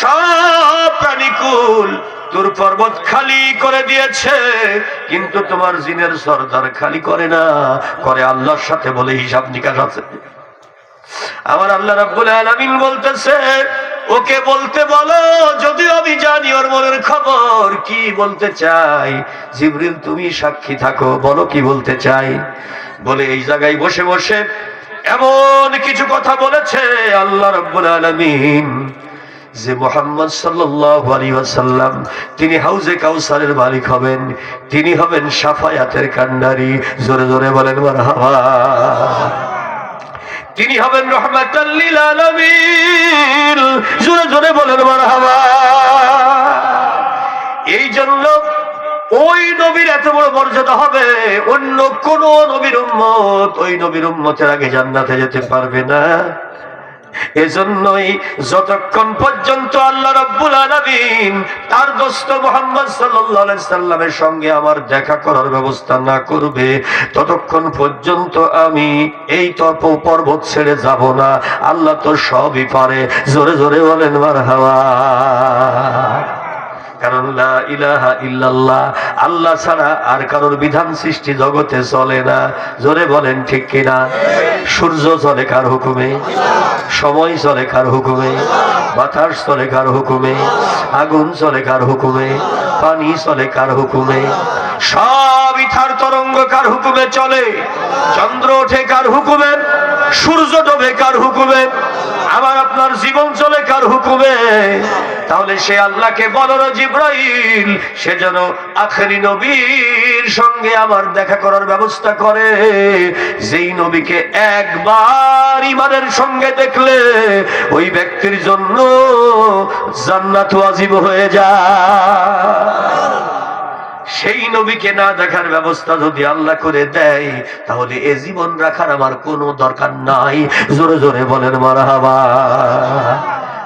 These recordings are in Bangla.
সব প্রাণীকুল তোর পর্বত খালি করে দিয়েছে, কিন্তু তোমার জিনের সর্দার খালি করে না, করে আল্লাহর সাথে বলে হিসাব নিকাশ আছে। আমার আল্লাহ রাব্বুল আলামিন বলতেছে, ওকে বলতে বলো যদিও আমি জানি ওর মনের খবর, কি বলতে চাই? জিবরিল, তুমি সাক্ষী থাকো, বলো কি বলতে চাই? বলে এই জায়গায় বসে বসে এমন কিছু কথা বলেছে আল্লাহ রাব্বুল আলামিন। যে মোহাম্মদ ওয়াসাল্লাম, তিনি হাউজে কাউসারের মালিক হবেন, তিনি হবেন সাফায়াতের কান্ডারি। জোরে জোরে বলেন তিনি হবেন রহমাতাল্লিল জোরে জোরে বলেন এই জন্য ওই নবীর এত বড় মর্যাদা হবে, অন্য কোন নবীর উম্মত ওই নবীর উম্মতের আগে জান্নাতে যেতে পারবে না। এজন্যই যতক্ষণ পর্যন্ত আল্লাহ রব্বুল আলামিন তার দোস্ত মোহাম্মদ সাল্লাল্লাহু সাল্লামের সঙ্গে আমার দেখা করার ব্যবস্থা না করবে, ততক্ষণ পর্যন্ত আমি এই তপ পর্বত ছেড়ে যাব না। আল্লাহ তো সবই পারে। জোরে জোরে বলেন, মারহাবা। কারণ আল্লাহ ছাড়া আর কারোর বিধান সৃষ্টি জগতে চলে না। জোরে বলেন ঠিক কিনা? সূর্য চলে কার হুকুমে? সময় চলে কার হুকুমে? বাতাস চলে কার হুকুমে? আগুন চলে কার হুকুমে? পানি চলে কার হুকুমে? সব ইথার তরঙ্গ কার হুকুমে চলে? চন্দ্র ওঠে কার হুকুমে? সূর্য ডোবে কার হুকুমে? আবার আপনার জীবন চলে কার হুকুমে? তাহলে সে আল্লাহকে বলর জিব্রাইল, সে যেন আখেরি নবীর সঙ্গে আমার দেখা করার ব্যবস্থা করে। যেই নবীকে একবার ইমানের সঙ্গে দেখলে, ওই ব্যক্তির জন্য জান্নাত ওয়াজিব হয়ে যায়। নবীকে না দেখার ব্যবস্থা যদি আল্লাহ করে দেয়, তাহলে এ জীবন রাখার আমার কোনো দরকার নাই। জোরে জোরে বলেন, মারহাবা।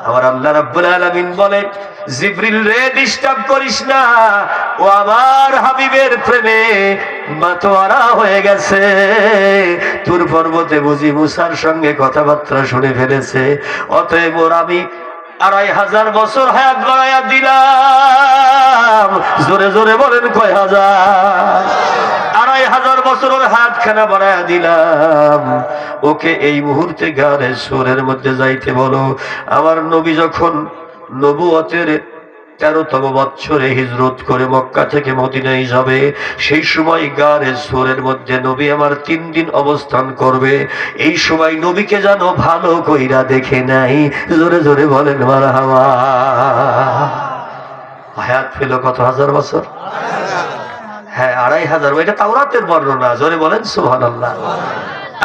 আমার আল্লাহ রাব্বুল আলামিন বলে জিবরিল রে ডিস্টার্ব করিস না। ও আমার হাবিবের প্রেমে মাতোয়ারা হয়ে গেছে। তোর পর্বতে বুঝি মুসার সঙ্গে কথাবার্তা শুনে ফেলেছে। অতএব ওর আমি আড়াই হাজার বছর হায়াত বাড়াইয়া দিলাম। জোরে জোরে বলেন কয় হাজার? আড়াই হাজার বছরের হাত খানা বাড়াইয়া দিলাম। ওকে এই মুহূর্তে গানের সুরের মধ্যে যাইতে বলো। আমার নবী যখন নবুয়তের তেরোতম বৎসরে হিজরত করে মক্কা থেকে মদিনায় যাবে। সেই সময় গারে সোরের মধ্যে নবী আমার তিন দিন অবস্থান করবে। এই সময় নবীকে যেন ভালো কইরা দেখে নাই। জোরে জোরে বলেন মারা হায়াত পেল কত হাজার বছর? হ্যাঁ আড়াই হাজার। এটা তাওরাতের বর্ণনা, জোরে বলেন সুহান আল্লাহ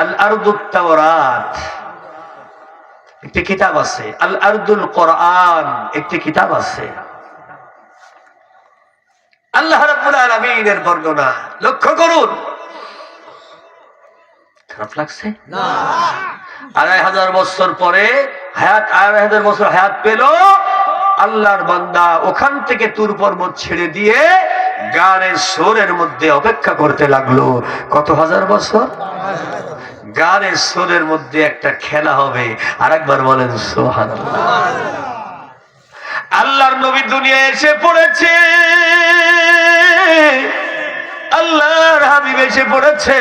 আল আরদুত তাওরাত। একটি কিতাব আছে। আল আরদুল কোরআন, একটি কিতাব আছে। আল্লাহ রাব্বুল আলামিনের বর্ণনা। লক্ষ্য করুন। খারাপ লাগছে? না। আড়াই হাজার বছর পরে হায়াত আড়াই হাজার বছর হায়াত পেল আল্লাহর বান্দা ওখান থেকে তুর পর্বত ছেড়ে দিয়ে গানের সোরের মধ্যে অপেক্ষা করতে লাগল। কত হাজার বছর? গানের সোরের মধ্যে একটা খেলা হবে। আর একবার বলেন সোহান আল্লাহর নবী দুনিয়া এসে পড়েছে। আল্লাহর হাবিব এসে পড়েছে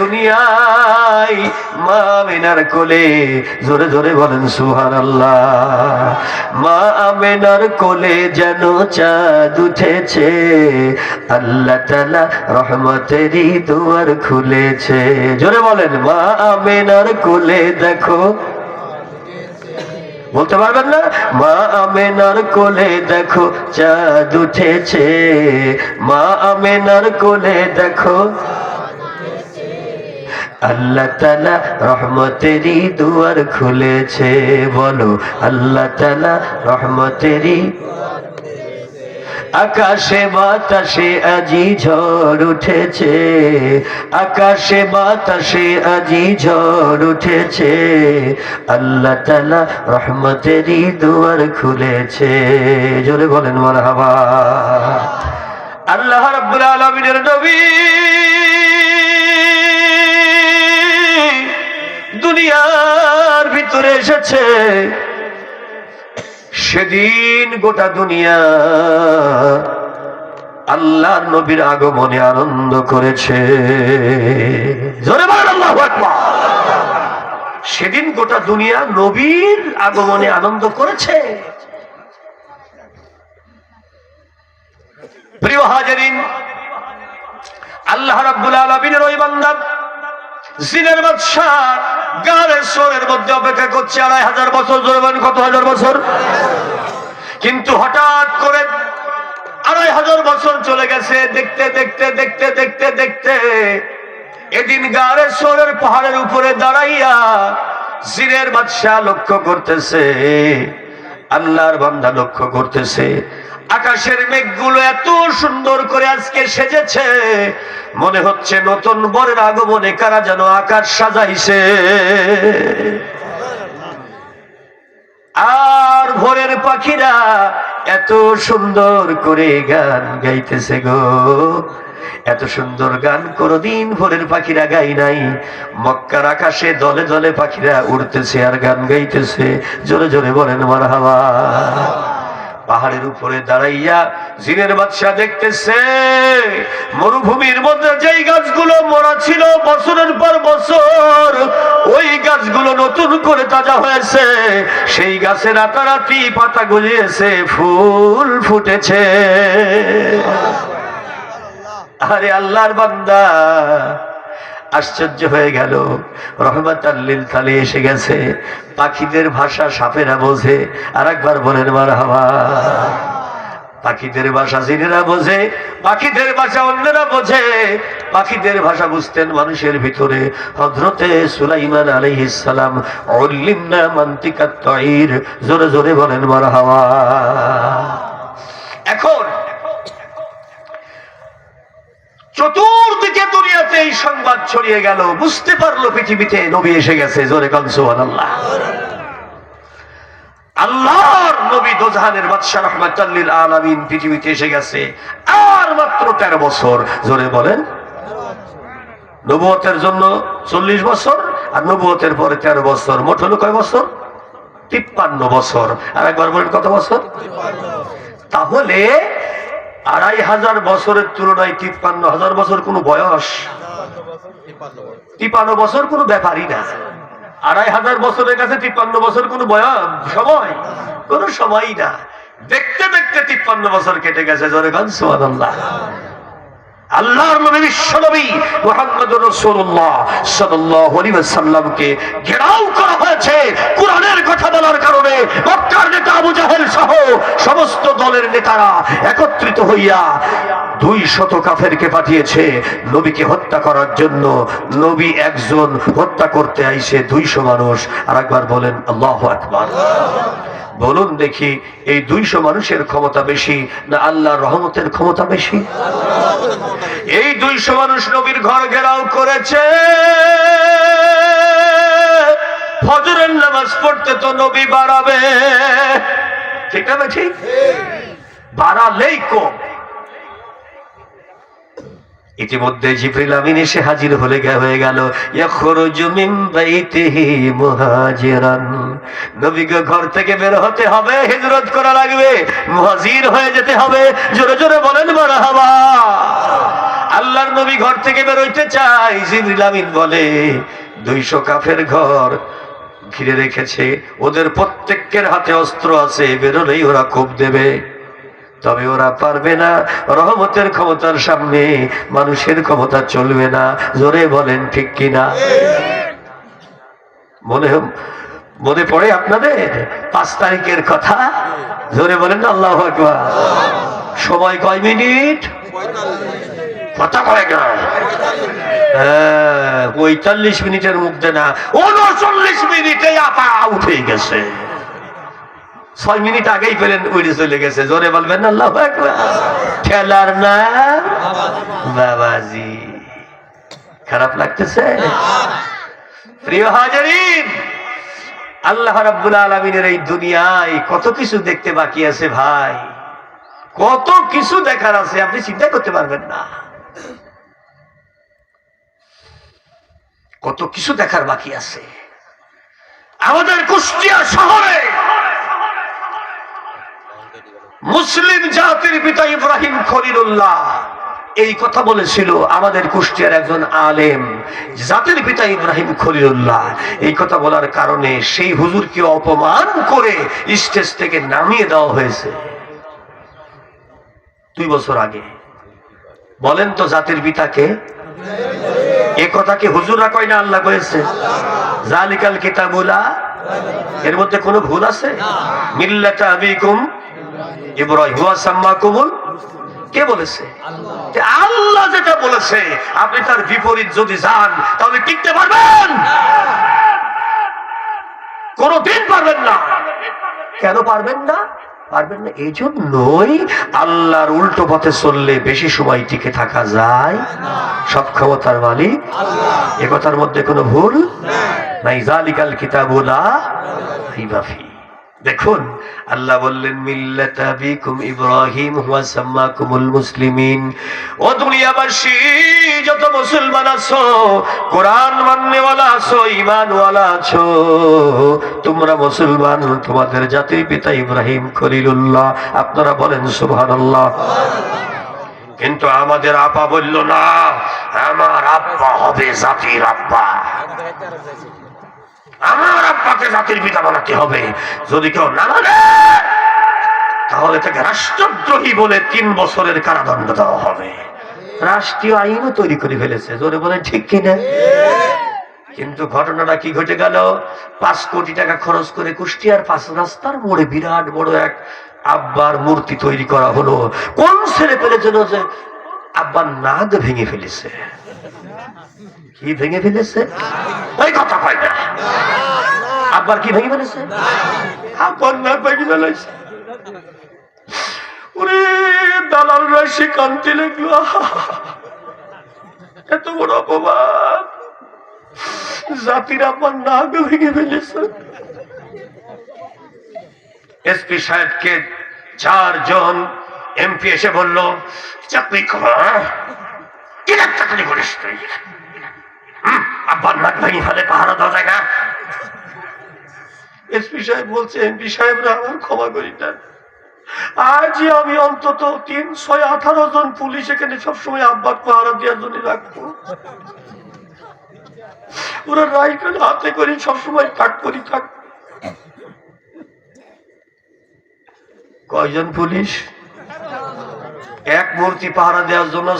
দুনিয়ায়। মা আমেনার কোলে, জোরে জোরে বলেন সুহান আল্লাহ মা আমেনার কোলে যেন চাঁদ উঠেছে, আল্লাহ তালা রহমতেরই দুয়ার খুলেছে। জোরে বলেন, মা আমেনার কোলে দেখো বলতে পারবেন না? মা আমেনার কোলে দেখো চাঁদ উঠেছে। মা আমেনার কোলে দেখো আল্লাহ তালা রহমতেরই দুয়ার খুলেছে। বলো, আল্লাহ তালা রহমতেরই আকাশে বাতাসে আজি ঝড় উঠেছে। আকাশে বাতাসে আজি ঝড় উঠেছে। আল্লাহ তালা রহমতেরই দুয়ার খুলেছে। জোরে বলেন মারহাবা। আল্লাহ রাব্বুল আলামিনের নবী দুনিয়ার ভিতরে এসেছে। সেদিন গোটা দুনিয়া আল্লাহর নবীর আগমনে আনন্দ করেছে আল্লাহু। সেদিন গোটা দুনিয়া নবীর আগমনে আনন্দ করেছে প্রিয় হাজারিন, আল্লাহ রাব্বুল আলামিনের ওই বান্দা জিনের বাদশাহ গাড়ের সোরের মধ্যে অপেক্ষা করছে আড়াই হাজার বছর, জোরে বলেন কত হাজার বছর? কিন্তু হঠাৎ করে আড়াই হাজার বছর চলে গেছে, দেখতে দেখতে দেখতে দেখতে দেখতে এদিন গাড়ের সোরের পাহাড়ের উপরে দাঁড়াইয়া জিনের বাদশাহ লক্ষ্য করতেছে, আল্লাহর বান্দা লক্ষ্য করতেছে। আকাশের মেঘগুলো এত সুন্দর করে আজকে সেজেছে। মনে হচ্ছে নতুন বরের আগমনে কারা যেন আকাশ সাজাইছে। আর ভোরের পাখিরা এত সুন্দর করে গান গাইতেছে গো। এত সুন্দর গান কোনদিন ভোরের পাখিরা গাই নাই। মক্কার আকাশে দলে দলে পাখিরা উড়তেছে আর গান গাইতেছে। জোরে জোরে বলেন মার হাওয়া পাহাড়ের উপরে দাঁড়াইয়া জিনের বাদশাহ দেখতেছে, মরুভূমির মধ্যে যেই গাছগুলো মরা ছিল বছরের পর বছর, ওই গাছগুলো নতুন করে তাজা হয়েছে। সেই গাছে রাতারাতি পাতা গজিয়েছে, ফুল ফুটেছে। আরে আল্লাহর বান্দা আশ্চর্য হয়ে গেল। রহমত আল্লিল তালে এসে গেছে। পাখিদের ভাষা সাপেরা বোঝে। আর একবার বলেন, মার হাওয়া পাখিদের ভাষা জিনেরা বোঝে, পাখিদের ভাষা অন্যরা বোঝে। পাখিদের ভাষা বুঝতেন মানুষের ভিতরে হজরতে সুলাইমান আলাইহিস সালাম। অল্লিমনা মান্তিকা তঈর জোরে জোরে বলেন, মার হাওয়া এখন চতুর্দিকে দুনিয়াতে এই সংবাদ ছড়িয়ে গেল। বুঝতে পারল পৃথিবীতে নবী এসে গেছে, জোরে কনসুয়ান আল্লাহ আল্লাহর নবী দোজাহানের বাদশাহ আলামিন পৃথিবীতে এসে গেছে, আর মাত্র তেরো বছর। জোরে বলেন। নবুয়তের জন্য চল্লিশ বছর, আর নবুয়তের পরে তেরো বছর। মোট হলো কয় বছর? তিপ্পান্ন বছর। আর একবার বলেন কত বছর? তাহলে আড়াই হাজার বছরের তুলনায় তিপ্পান্ন হাজার বছর কোন বয়স? তিপ্পান্ন বছর কোনো ব্যাপারই না। আড়াই হাজার বছরের কাছে তিপ্পান্ন বছর কোনো বয়স? সময়? কোনো সময়ই না। দেখতে দেখতে তিপ্পান্ন বছর কেটে গেছে গান সুবহানাল্লাহ। আল্লাহর নবী, বিশ্ব নবী মুহাম্মদুর রাসূলুল্লাহ সাল্লাল্লাহু আলাইহি ওয়াসাল্লামকে ঘেরাও করা হয়েছে কোরআনের কথা বলার কারণে। মক্কার নেতা আবু জাহেল সহ সমস্ত দলের নেতারা একত্রিত হইয়া দুই শত কাফেরকে পাঠিয়েছে নবীকে হত্যা করার জন্য। নবী একজন হত্যা করতে আইছে দুইশো মানুষ। আর একবার বলেন, আল্লাহু আকবার। বলুন দেখি, এই দুইশো মানুষের ক্ষমতা বেশি না আল্লাহ রহমতের ক্ষমতা বেশি? এই দুইশো মানুষ নবীর ঘর ঘেরাও করেছে। ফজরের নামাজ পড়তে তো নবী বাড়াবে। ঠিক না ঠিক বাড়ালেই কম। ইতিমধ্যে জিবরিল আমিন এসে হাজির হলে হয়ে গেল নবীকে ঘর থেকে বের হতে হবে, হিজরত করা লাগবে, মুহাজির হয়ে যেতে হবে, জোরে জোরে বলেন মারহাবা। আল্লাহর নবী ঘর থেকে বের হইতে চাই জিবরিল আমিন বলে, দুইশো কাফের ঘর ঘিরে রেখেছে, ওদের প্রত্যেকের হাতে অস্ত্র আছে, বেরোলেই ওরা কোপ দেবে। তবে ওরা পারবে না। রহমতের ক্ষমতার সামনে মানুষের ক্ষমতা চলবে না। জোরে বলেন ঠিক কিনা? মনে মনে পড়ে আপনাদের? পাঁচ তারিখের কথা? জোরে বলেন না আল্লাহ সময় কয় মিনিট? কথা কয় না। হ্যাঁ, পঁয়তাল্লিশ মিনিটের মধ্যে না উনচল্লিশ মিনিটে আপা উঠে গেছে। ছয় মিনিট আগেই পেলেন উড়ে চলে গেছে। জোরে বলবেন আল্লাহু খেলার না বাবাজি। খারাপ লাগতেছে? প্রিয় হাজারিন, আল্লাহ রাব্বুল আলামিনের এই দুনিয়ায় কত কিছু দেখতে বাকি আছে ভাই? কত কিছু দেখার আছে, আপনি চিন্তা করতে পারবেন না। কত কিছু দেখার বাকি আছে। আমাদের কুষ্টিয়া শহরে মুসলিম জাতির পিতা ইব্রাহিম খলিলুল্লাহ। এই কথা বলেছিল আমাদের কুষ্টিয়ার একজন আলেম, জাতির পিতা ইব্রাহিম খলিলুল্লাহ। এই কথা বলার কারণে সেই হুজুরকে অপমান করে স্টেজ থেকে নামিয়ে দেওয়া হয়েছে। দুই বছর আগে। বলেন তো জাতির পিতাকে এ কথা কি হুজুরা কয় না আল্লাহ কয়েছে? জালিকাল কিতাবুলা। এর মধ্যে কোনো ভুল আছে? মিল্লাতা আবিকুম কে বলেছে? আল্লাহ যেটা বলেছে, আপনি তার বিপরীত যদি যান, তাহলে টিকতে পারবেন। কোনদিন পারবেন না। কেন পারবেন না? পারবেন না এই জন্যই আল্লাহর উল্টো পথে চললে বেশি সময় টিকে থাকা যায়। সব ক্ষমতার মালিক। এ কথার মধ্যে কোনো ভুল নাই। জালিকাল কিতাবুলা হিবাফি দেখুন, আল্লাহ বললেন, মিল্লাতা বিকুম ইব্রাহিম হুয়া সাম্মাকুমুল মুসলিমিন। ও দুনিয়াবাসী, যত মুসলমান আছো, কোরআন মাননেওয়ালা আছো, ঈমানওয়ালা আছো, তোমরা মুসলমান, তোমাদের জাতির পিতা ইব্রাহিম খলিলুল্লাহ। আপনারা বলেন, সুবহানাল্লাহ। কিন্তু আমাদের আপা বলল, না, আমার আব্বা হবে জাতির আব্বা আমার আব্বাকে জাতির পিতা বানাতে হবে। যদি কেউ না মানে তাহলে তাকে রাষ্ট্রদ্রোহী বলে তিন বছরের কারাদণ্ড দেওয়া হবে। রাষ্ট্রীয় আইনও তৈরি করে ফেলেছে, জোরে বলে ঠিক কিনা? কিন্তু ঘটনাটা কি ঘটে গেল? পাঁচ কোটি টাকা খরচ করে কুষ্টিয়ার পাঁচ রাস্তার মোড়ে বিরাট বড় এক আব্বার মূর্তি তৈরি করা হলো। কোন ছেলে যেন যে আব্বার নাদ ভেঙে ফেলেছে? কি ভেঙে ফেলেছে? ওই কথা কয় না। আব্বার কি ভেঙে ফেলেছে? আব্বার নাক ভেঙে ফেলেছে। ওরে দালালরা সে কান্তি লাগল এত বড় অপমান জাতির আব্বার নাক ভেঙে ফেলেছে। এসপি সাহেবকে চারজন এমপি এসে বলল, চাকরি কর। কি চাকরি করিস তুই। আব্বার নাক ভেঙে পাহারা দেওয়া যায় না। এসপি সাহেব বলছে, এমপি সাহেবরা আমার ক্ষমা করি না। আমি অন্তত আঠারো জন পুলিশ এখানে সবসময় আব্বার পাহারা দেওয়ার জন্য রাখব। ওরা রাইফেল হাতে করে সবসময় করি থাক। কয়জন পুলিশ? এক মূর্তি পাহারা দেওয়ার জন্য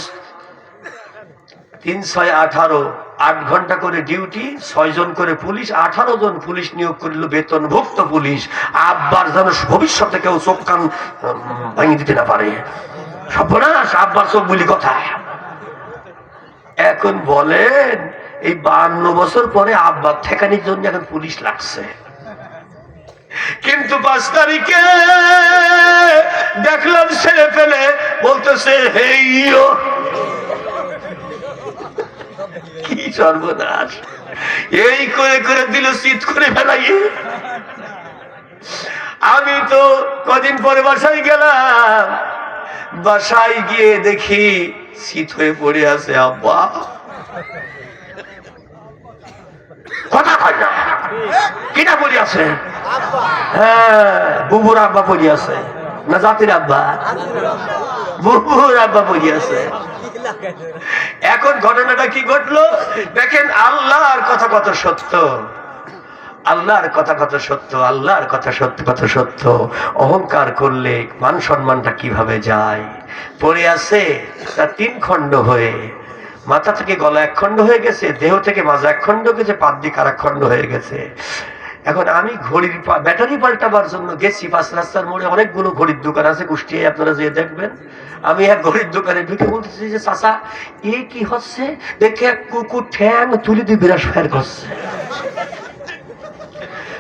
তিন ছয় আঠারো, আট ঘণ্টা করে ডিউটি ছয় জন করে পুলিশ, আঠারো জন পুলিশ নিয়োগ করিল বেতনভুক্ত পুলিশ। আব্বার যেন ভবিষ্যতে কেউ চোখ কান ভেঙে দিতে না পারে। সর্বনাশ, আব্বার চোখ বলি কথা এখন বলেন, এই বান্ন বছর পরে আব্বার ঠেকানির জন্য এখন পুলিশ লাগছে। কিন্তু পাঁচ তারিখে দেখলাম ছেলে পেলে বলতেছে হেইও কি সর্বনাশ? এই করে করে দিল করে আমি তো কদিন পরে বাসায় গেলাম। বাসায় গিয়ে দেখি শীত হয়ে পড়ে আছে, আব্বা। কিনা আছে? হ্যাঁ বুবুর আব্বা পড়ে আছে। না জাতির আব্বা? বুবুর আব্বা পড়ে আছে। এখন ঘটনাটা কি ঘটলো? দেখেন, আল্লাহর কথা কত সত্য। আল্লাহর কথা কত সত্য, আল্লাহর কথা সত্য, কত সত্য। অহংকার করলে মান সম্মানটা কীভাবে যায়? পড়ে আছে তা তিন খণ্ড হয়ে। মাথা থেকে গলা এক খণ্ড হয়ে গেছে, দেহ থেকে মাজা এক খণ্ড গেছে পাত দিক আর এক খণ্ড হয়ে গেছে। এখন আমি ঘড়ির ব্যাটারি পাল্টাবার জন্য গেছি পাঁচ রাস্তার মোড়ে। অনেকগুলো ঘড়ির দোকান আছে, কুষ্টিয়ায় আপনারা যেয়ে দেখবেন। আমি এক ঘড়ির দোকানে ঢুকে বলতেছি যে, চাচা, এ কি হচ্ছে? দেখে এক কুকুর ঠ্যাং তুলি দিয়ে বিরাট ফায়ার করছে।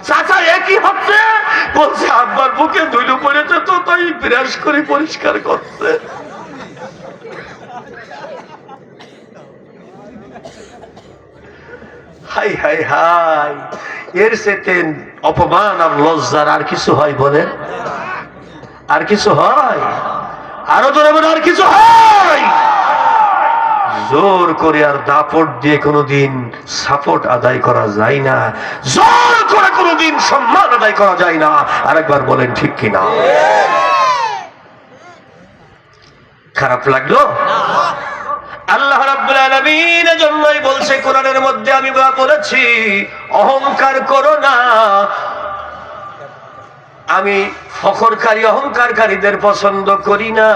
চাচা, এ কি হচ্ছে? বলছে আব্বার বুকে ধুলো পড়েছে তো, তাই বিরাস করে পরিষ্কার করছে। Hi hi hi. এর সেতে অপমান আর লজ্জার আর কিছু হয় বলেন? আর কিছু হয়? আরও জোরে বলে আর কিছু হয়? জোর করে আর দাপট দিয়ে কোনোদিন সাপোর্ট আদায় করা যায় না। জোর করে কোনোদিন সম্মান আদায় করা যায় না। আরেকবার বলেন ঠিক কিনা? খারাপ লাগল? আল্লাহ রাব্বুল আলামিন জন্যই বলছে কোরআনের মধ্যে আমি বা বলেছি, অহংকার করো না। আমি ফখরকারী, অহংকারকারীদের পছন্দ করি না।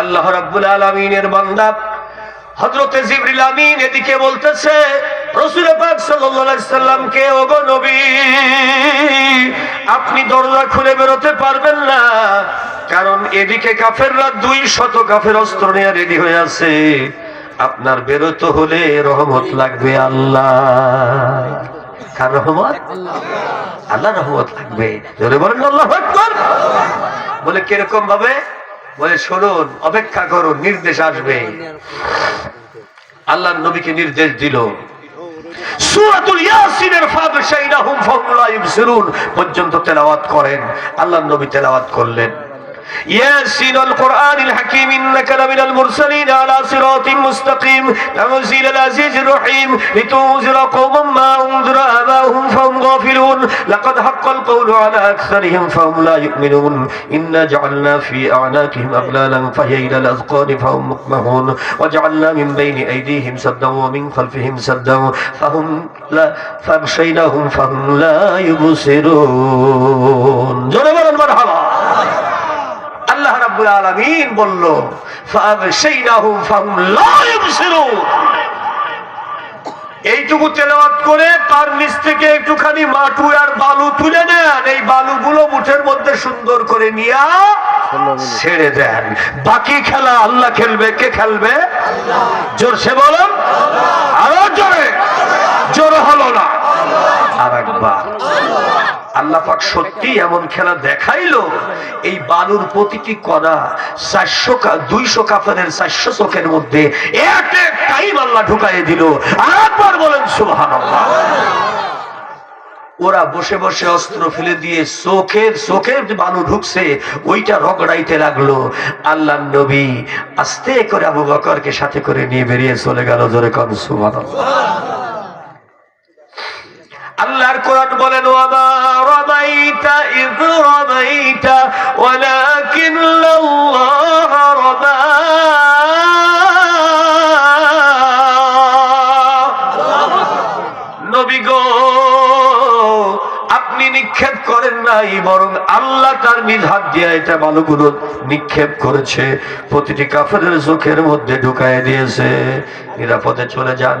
আল্লাহ রাব্বুল আলামিনের বান্দা। হযরতে জিবরিল আমিন এদিকে বলতেছে, রাসূল পাক সাল্লাল্লাহু আলাইহি সাল্লামকে ওগো নবী, আপনি দরজা খুলে বেরোতে পারবেন না, কারণ এদিকে কাফেররা দুই শত কাফের অস্ত্র নিয়ে রেডি হয়ে আছে। আপনার বেরোতে হলে রহমত লাগবে আল্লাহ। কার রহমত? আল্লাহ রহমত লাগবে। জোরে বলেন আল্লাহ বলে কীরকম ভাবে? বলে শুনুন, অপেক্ষা করুন, নির্দেশ আসবে। আল্লাহ নবীকে নির্দেশ দিল। ইয়াসিনের পর্যন্ত তেলাওয়াত করেন। আল্লাহ নবী তেলাওয়াত করলেন। ياسين القرآن الحكيم إنك لمن المرسلين على صراط مستقيم. تنزيل العزيز الرحيم لتنذر قوما ما أنذر آباؤهم فهم غافلون. لقد حق القول على أكثرهم فهم لا يؤمنون. إنا جعلنا في أعناقهم أغلالا فهي إلى الأذقان فهم مقمحون. وجعلنا من بين أيديهم سدا ومن خلفهم سدا فهم لا فأغشيناهم فهم لا يبصرون. جنبنا আলামিন বলল এইটুকু তেলাওয়াত করে তার নিচ থেকে একটুখানি মাটু আর বালু তুলে নেন। এই বালুগুলো মুঠের মধ্যে সুন্দর করে নিয়া ছেড়ে দেন। বাকি খেলা আল্লাহ খেলবে। কে খেলবে? জোরসে বলুন। আরও জোরে। জোর হলো না। আর একবার আল্লাহ পাক সত্যি এমন খেলা দেখাইলো। এই বালুর প্রতিটি কণা চারশো দুইশো কাফের চারশো চোখের মধ্যে এক এক টাইম আল্লাহ ঢুকাই দিল। আর একবার বলেন সুবহান ওরা বসে বসে অস্ত্র ফেলে দিয়ে চোখের চোখের বালু ঢুকছে, ওইটা রগড়াইতে লাগল। আল্লাহ নবী আস্তে করে আবু বকরকে সাথে করে নিয়ে বেরিয়ে চলে গেল, জোরে কন সুবহান আল্লাহর কোরআন বলেন, ওয়ামা রামাইতা ইয রামাইতা ওয়ালাকিন্নাল্লাহ রামা নবী গো, আপনি নিক্ষেপ করেন নাই, বরং আল্লাহ তার নিজ হাত দিয়ে এটা বালুগুলো নিক্ষেপ করেছে। প্রতিটি কাফের চোখের মধ্যে ঢুকায় দিয়েছে। নিরাপদে চলে যান।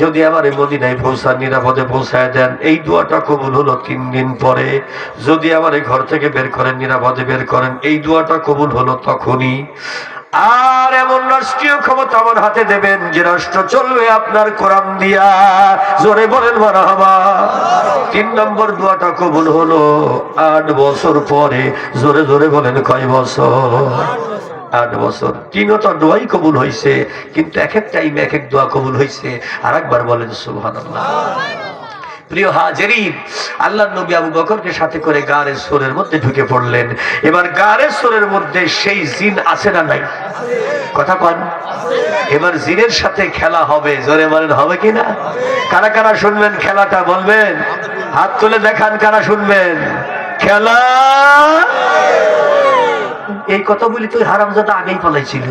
যদি আমার মদিনায় পৌঁছান, নিরাপদে পৌঁছায় দেন, এই দোয়াটা কবুল হলো তিন দিন পরে। যদি আমার ঘর থেকে বের করেন, নিরাপদে বের করেন, এই দোয়াটা কবুল হলো তখনই। আর এমন রাষ্ট্রীয় ক্ষমতা আমার হাতে দেবেন, যে রাষ্ট্র চলবে আপনার কোরআন দিয়া। জোরে বলেন তিন নম্বর দোয়াটা কবুল হলো আট বছর পরে। জোরে জোরে বলেন, কয় বছর? আট বছর। তিনটা দোয়াই কবুল হয়েছে কিন্তু এক এক টাইম এক এক দোয়া কবুল হয়েছে আর একবার বলেন সুহান প্রিয় হাজেরিন আল্লাহ নবী আবু বকরকে সাথে করে গাড়ের সোরের মধ্যে ঢুকে পড়লেন। এবার গাড়ের সোরের মধ্যে সেই জিন আছে না নাই? কথা কন। এবার জিনের সাথে খেলা হবে জোরে বলেন হবে কি না? কারা কারা শুনবেন খেলাটা বলবেন? হাত তুলে দেখান কারা শুনবেন? খেলা এই কথা বলি তুই হারামজাদা আগেই পালাইছিল।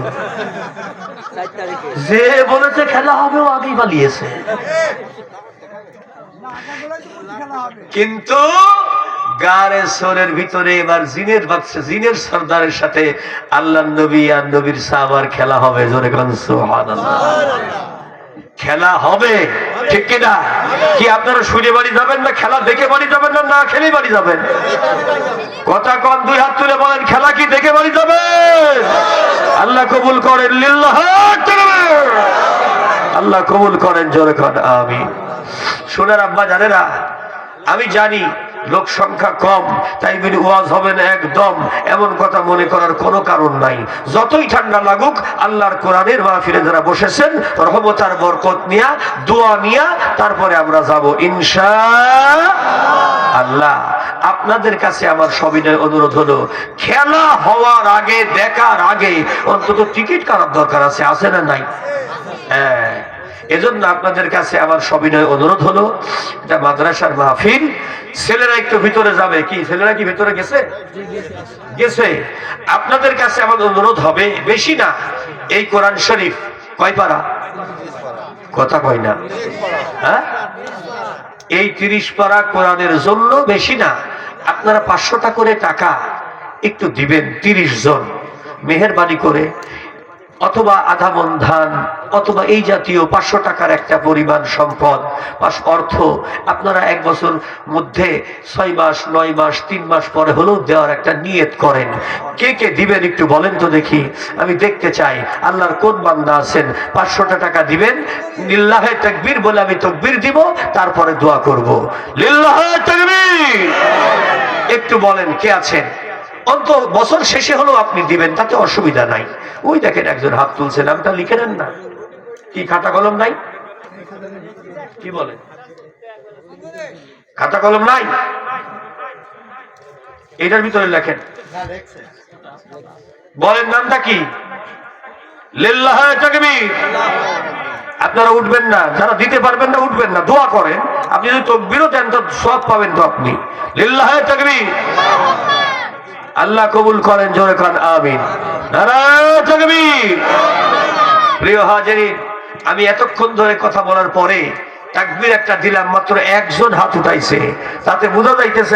যে বলেছে খেলা হবে, ও আগেই পালিয়েছে। কিন্তু গারে সোরের ভিতরে এবার জিনের বাচ্চা জিনের সর্দারের সাথে আল্লাহ নবী আর নবীর সাহাবার খেলা হবে, জোরে সুবহানাল্লাহ। খেলা হবে ঠিক কিনা? কি আপনারা শুনে বাড়ি যাবেন না খেলা দেখে বাড়ি যাবেন না না খেলে বাড়ি যাবেন? কথা কন দুই হাত তুলে বলেন খেলা কি দেখে বাড়ি যাবেন আল্লাহ কবুল করেন লিল্লাহ আল্লাহ কবুল করেন জোরে কন আমি সোনার আব্বা জানে না আমি জানি লোক সংখ্যা কম, তাই বলি ওয়াজ হবে না একদম। এমন কথা মনে করার কোনো কারণ নাই। যতই ঠান্ডা লাগুক, আল্লাহর কোরআনের মাহফিলে যারা বসেছেন রহমতার বরকত নিয়া, দোয়া নিয়া, তারপরে আমরা যাব ইনশা আল্লাহ। আপনাদের কাছে আমার সবিনয় অনুরোধ হলো, খেলা হওয়ার আগে, দেখার আগে, অন্তত টিকিট কাটার দরকার আছে আছে না নাই? হ্যাঁ। এজন্য আপনাদের কাছে আমার সবিনয় অনুরোধ হলো, এটা মাদ্রাসার মাহফিল। ছেলেরা একটু ভিতরে যাবে। কি, ছেলেরা কি ভিতরে গেছে? গেছে। আপনাদের কাছে আমার অনুরোধ হবে, বেশি না, এই কোরআন শরীফ। কয় পারা? কথা কয় না। হ্যাঁ? এই তিরিশ পারা কোরআনের জন্য বেশি না, আপনারা পাঁচশোটা করে টাকা একটু দিবেন, তিরিশ জন। মেহরবানি করে অথবা আধা মন ধান, অথবা এই জাতীয় পাঁচশো টাকার একটা পরিমাণ সম্পদ। পাঁচ অর্থ আপনারা এক বছর মধ্যে ছয় মাস, নয় মাস, তিন মাস পরে হলেও দেওয়ার একটা নিয়ত করেন। কে কে দিবেন একটু বলেন তো দেখি। আমি দেখতে চাই, আল্লাহর কোন বান্দা আছেন? পাঁচশোটা টাকা দিবেন? লিল্লাহে তকবীর বলে আমি তকবীর দিব, তারপরে দোয়া করব। লিল্লাহে তকবীর! একটু বলেন, কে আছেন? অন্ত বছর শেষে হলেও আপনি দিবেন, তাতে অসুবিধা নাই। ওই দেখেন একজন হাত তুলছে, নামটা লিখে নেন না। কি, খাতা কলম নাই? কি বলেন খাতা কলম নাই? এটার ভিতরে লেখেন। বলেন, নামটা কি? আপনারা উঠবেন না, যারা দিতে পারবেন না উঠবেন না, দোয়া করেন। আপনি যদি তকবিরও দেন, তো সব পাবেন তো আপনি। লিল্লাহ তাকবীর। আল্লাহ কবুল করেন, জোরে খান আমিন। প্রিয় হাজারিন, আমি এতক্ষণ ধরে কথা বলার পরে তাকবির একটা দিলাম, মাত্র একজন হাত উঠাইছে। তাতে বোঝা যাইতেছে